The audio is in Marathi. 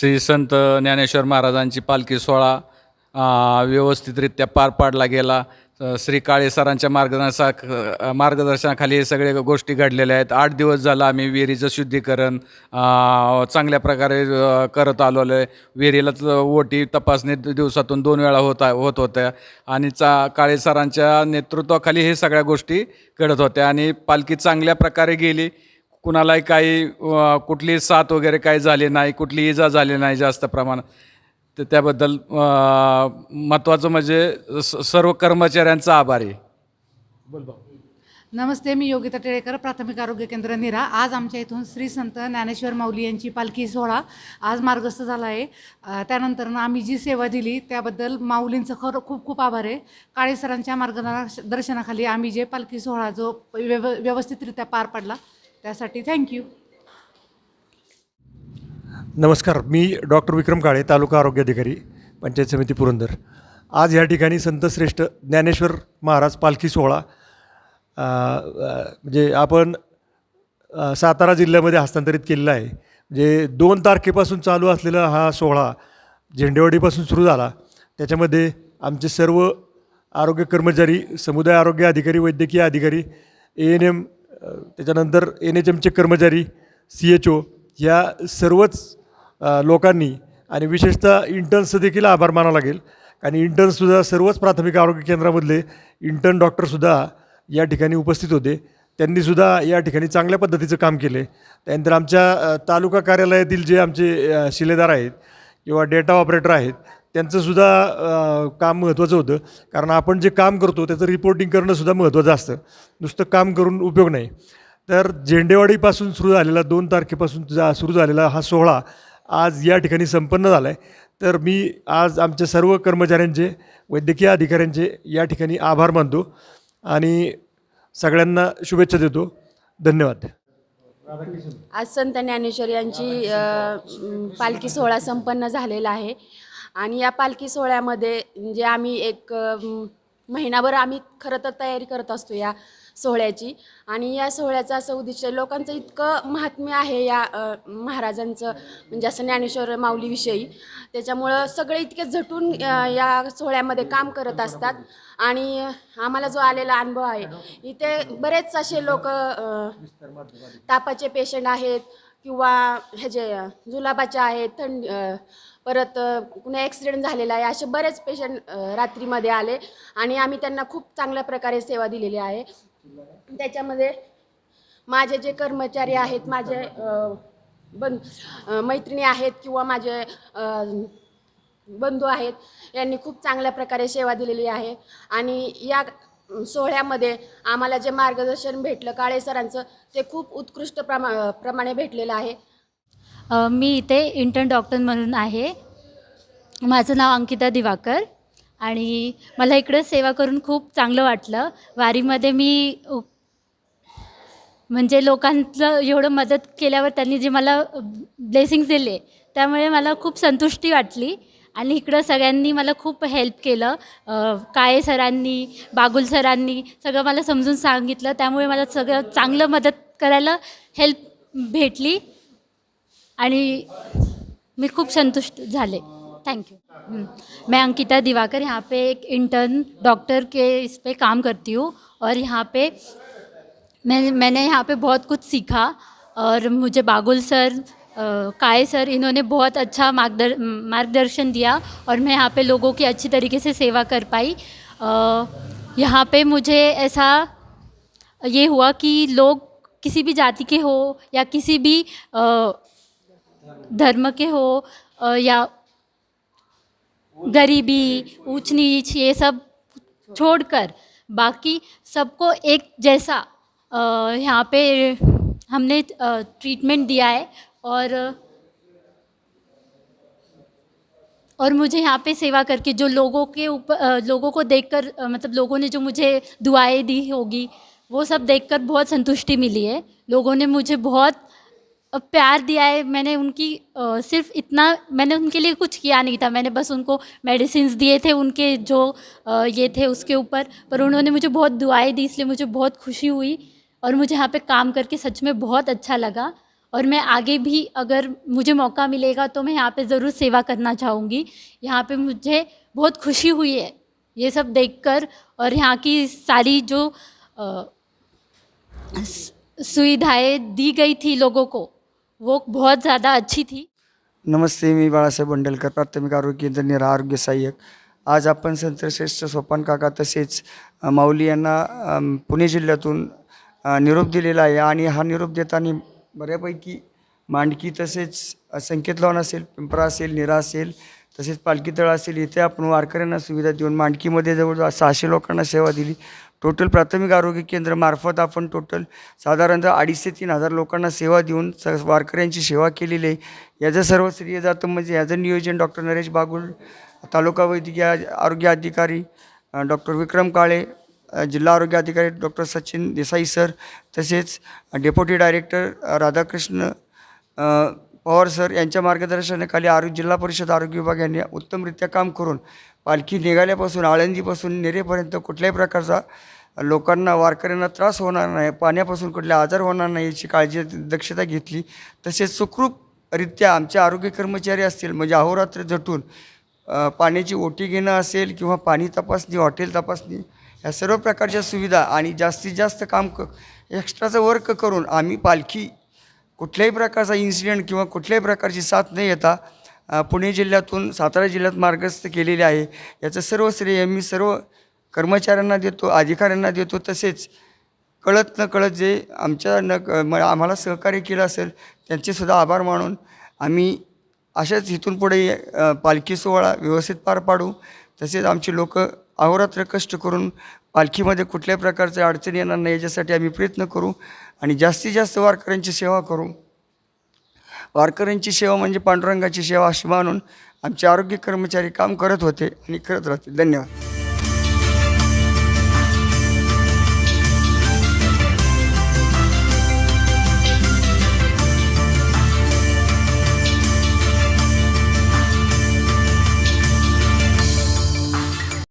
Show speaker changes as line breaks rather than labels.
श्री संत ज्ञानेश्वर महाराजांची पालखी सोहळा व्यवस्थितरित्या पार पाडला गेला. श्री काळे सरांच्या मार्गदर्शना मार्गदर्शनाखाली हे सगळे गोष्टी घडलेल्या आहेत. आठ दिवस झाला आम्ही विहिरीचं शुद्धीकरण चांगल्या प्रकारे करत आलेलो आहे. विहिरीलाच ओटी तपासणी दिवसातून दोन वेळा होत आहे- होत होत्या. आणि चा काळे सरांच्या नेतृत्वाखाली हे सगळ्या गोष्टी घडत होत्या. आणि पालखी चांगल्या प्रकारे गेली. कुणालाही काही अ, कुठली साथ वगैरे काही झाली नाही कुठली इजा झाली नाही जास्त प्रमाणात तर त्याबद्दल महत्त्वाचं म्हणजे स- सर्व कर्मचाऱ्यांचा आभार आहे.
नमस्ते मी योगिता टिळेकर प्राथमिक आरोग्य केंद्र निरा. आज आमच्या इथून श्री संत ज्ञानेश्वर माऊली यांची पालखी सोहळा आज मार्गस्थ झाला आहे. अ, त्यानंतर आम्ही जी सेवा दिली त्याबद्दल माऊलींचं खरं खूप खूप आभार आहे. काळे सरांच्या मार्गदर्शनाखाली आम्ही जे पालखी सोहळा जो व्यव व्यवस्थितरित्या पार पडला त्यासाठी थँक्यू
नमस्कार मी डॉक्टर विक्रम काळे तालुका आरोग्य अधिकारी पंचायत समिती पुरंदर. आज या ठिकाणी संतश्रेष्ठ ज्ञानेश्वर महाराज पालखी सोहळा म्हणजे आपण सातारा जिल्ह्यामध्ये हस्तांतरित केलेला आहे. म्हणजे दोन तारखेपासून चालू असलेला हा सोहळा झेंडेवाडीपासून सुरू झाला. त्याच्यामध्ये आमचे सर्व आरोग्य कर्मचारी समुदाय आरोग्य अधिकारी वैद्यकीय अधिकारी ए एन एम त्याच्यानंतर एन एच एमचे कर्मचारी सी एच ओ या सर्वच लोकांनी आणि विशेषतः इंटर्न्सचं देखील आभार मानावं लागेल. कारण इंटर्नसुद्धा सर्वच प्राथमिक आरोग्य केंद्रामधले इंटर्न डॉक्टरसुद्धा या ठिकाणी उपस्थित होते. त्यांनीसुद्धा या ठिकाणी चांगल्या पद्धतीचं काम केले. त्यानंतर आमच्या तालुका कार्यालयातील जे आमचे शिलेदार आहेत किंवा डेटा ऑपरेटर आहेत त्यांचंसुद्धा काम महत्त्वाचं होतं. कारण आपण जे काम करतो त्याचं रिपोर्टिंग करणंसुद्धा महत्त्वाचं असतं. नुसतं काम करून उपयोग नाही. तर झेंडेवाडीपासून सुरू झालेला दोन तारखेपासून जा सुरू झालेला हा सोहळा आज या ठिकाणी संपन्न झाला आहे तर मी आज आमच्या सर्व कर्मचाऱ्यांचे वैद्यकीय अधिकाऱ्यांचे या ठिकाणी आभार मानतो आणि सगळ्यांना शुभेच्छा देतो. धन्यवाद.
आज संत ज्ञानेश्वर यांची पालखी सोहळा संपन्न झालेला आहे. आणि या पालखी सोहळ्यामध्ये म्हणजे आम्ही एक महिनाभर आम्ही खरं तर तयारी करत असतो या सोहळ्याची. आणि या सोहळ्याचं असं उद्दिष्ट लोकांचं इतकं महात्म्य आहे या महाराजांचं म्हणजे असं ज्ञानेश्वर माऊलीविषयी. त्याच्यामुळं सगळे इतके झटून या सोहळ्यामध्ये काम करत असतात. आणि आम्हाला जो आलेला अनुभव आहे इथे बरेच असे लोक तापाचे पेशंट आहेत किंवा ह्याचे जुलाबाचे आहेत थंड परत अ, कुणा ॲक्सिडेंट झालेला आहे. असे बरेच पेशंट रात्रीमध्ये आले आणि आम्ही त्यांना खूप चांगल्या प्रकारे सेवा दिलेली आहे. त्याच्यामध्ये माझे जे कर्मचारी आहेत माझे बन मैत्रिणी आहेत किंवा माझे बंधू आहेत यांनी खूप चांगल्या प्रकारे सेवा दिलेली आहे. आणि या सोहळ्यामध्ये आम्हाला जे मार्गदर्शन भेटलं काळे सरांचं ते खूप उत्कृष्ट प्रमा प्रमाणे भेटलेलं आहे.
मी इथे इंटर्न डॉक्टर म्हणून आहे. माझं नाव अंकिता दिवाकर आणि मला इकडं सेवा करून खूप चांगलं वाटलं. वारीमध्ये मी म्हणजे लोकांचं एवढं मदत केल्यावर त्यांनी जे मला ब्लेसिंग्स दिले त्यामुळे मला खूप संतुष्टी वाटली आणि इकडं सगळ्यांनी मला खूप हेल्प केलं. काळे सरांनी बागुल सरांनी सगळं मला समजून सांगितलं त्यामुळे मला सगळं चांगलं मदत करायला हेल्प भेटली. आणि मैं खूब संतुष्ट झाले. थैंक यू हम्म। मैं अंकिता दिवाकर यहाँ पे एक इंटर्न डॉक्टर के इस पे काम करती हूँ और यहाँ पे मैं मैंने यहाँ पे बहुत कुछ सीखा और मुझे बागुल सर काये सर इन्होंने बहुत अच्छा मार्गदर मार्गदर्शन दिया और मैं यहाँ पे लोगों की अच्छी तरीके से सेवा कर पाई। यहाँ पे मुझे ऐसा ये हुआ कि लोग किसी भी जाति के हो या किसी भी अ, धर्म के हो या गरीबी ऊंच नीच ये सब छोड़कर बाकी सबको एक जैसा यहाँ पे हमने ट्रीटमेंट दिया है और और मुझे यहाँ पे सेवा करके जो लोगों के ऊपर लोगों को देखकर मतलब लोगों ने जो मुझे दुआएँ दी होगी, वो सब देखकर बहुत संतुष्टि मिली है। लोगों ने मुझे बहुत प्यार दिया है। मैंने उनकी अ, सिर्फ़ इतना मैंने उनके लिए कुछ किया नहीं था। मैंने बस उनको मेडिसिन दिए थे उनके जो अ, ये थे उसके ऊपर। पर उन्होंने मुझे बहुत दुआएँ दी इसलिए मुझे बहुत खुशी हुई और मुझे यहाँ पे काम करके सच में बहुत अच्छा लगा। और मैं आगे भी अगर मुझे मौका मिलेगा तो मैं यहाँ पे ज़रूर सेवा करना चाहूँगी। यहाँ पे मुझे बहुत खुशी हुई है ये सब देखकर और यहाँ की सारी जो सुविधाएँ दी गई थी लोगों को। वो बहुत ज़्यादा अच्छी थी।
नमस्ते मी बाळासाहेब बंडलकर प्राथमिक आरोग्य केंद्र निरा आरोग्य सहाय्यक। आज आपण संतश्रेष्ठ सोपान काका तसेच माऊली यांना पुणे जिल्ह्यातून निरोप दिलेला आहे आणि हा निरोप देताना बऱ्यापैकी मांडकी तसेच संकेत लॉन असेल पिंपरा असेल निरा असेल तसेच पालखी तळ असेल इथे आपण वारकऱ्यांना सुविधा देऊन मांडकीमध्ये जवळजवळ सहाशे लोकांना सेवा दिली. टोटल प्राथमिक आरोग्य केंद्रामार्फत आपण टोटल साधारणतः अडीच ते तीन हजार लोकांना सेवा देऊन स वारकऱ्यांची सेवा केलेली आहे. याचं सर्व श्रेय जातं म्हणजे याचं नियोजन डॉक्टर नरेश बागुल तालुका वैद्यकीय आरोग्य अधिकारी डॉक्टर विक्रम काळे जिल्हा आरोग्य अधिकारी डॉक्टर सचिन देसाई सर तसेच deputy director Radhakrishna Pawar sir यांच्या मार्गदर्शनाखाली आरोग्य जिल्हा परिषद आरोग्य विभाग यांनी उत्तमरित्या काम करून पालखी निघाल्यापासून आळंदीपासून नेरेपर्यंत कुठल्याही प्रकारचा लोकांना वारकऱ्यांना त्रास होणार नाही पाण्यापासून कुठले आजार होणार नाही याची काळजी दक्षता घेतली. तसेच सुखरूपरित्या आमचे आरोग्य कर्मचारी असतील म्हणजे अहोरात्र झटून पाण्याची ओटी घेणं असेल किंवा पाणी तपासणी हॉटेल तपासणी या सर्व प्रकारच्या सुविधा आणि जास्तीत जास्त काम क एक्स्ट्राचं वर्क करून आम्ही पालखी कुठल्याही प्रकारचा इन्सिडेंट किंवा कुठल्याही प्रकारची साथ न येता पुणे जिल्ह्यातून सातारा जिल्ह्यात मार्गस्थ केलेले आहे. याचं सर्व श्रेय मी सर्व कर्मचाऱ्यांना देतो अधिकाऱ्यांना देतो. तसेच कळत न कळत जे आमच्या न क- म- आम्हाला सहकार्य केलं असेल त्यांचेसुद्धा आभार मानून आम्ही अशाच इथून पुढे पालखी सोहळा व्यवस्थित पार पाडू. तसेच आमची लोक अहोरात्र कष्ट करून पालखीमध्ये कुठल्याही प्रकारच्या अडचणी येणार नाही याच्यासाठी आम्ही प्रयत्न करू आणि जास्तीत जास्त वारकऱ्यांची सेवा करू. वारकऱ्यांची सेवा म्हणजे पांडुरंगाची सेवा अशी मानून आमचे आरोग्य कर्मचारी काम करत होते आणि करत राहतील. धन्यवाद.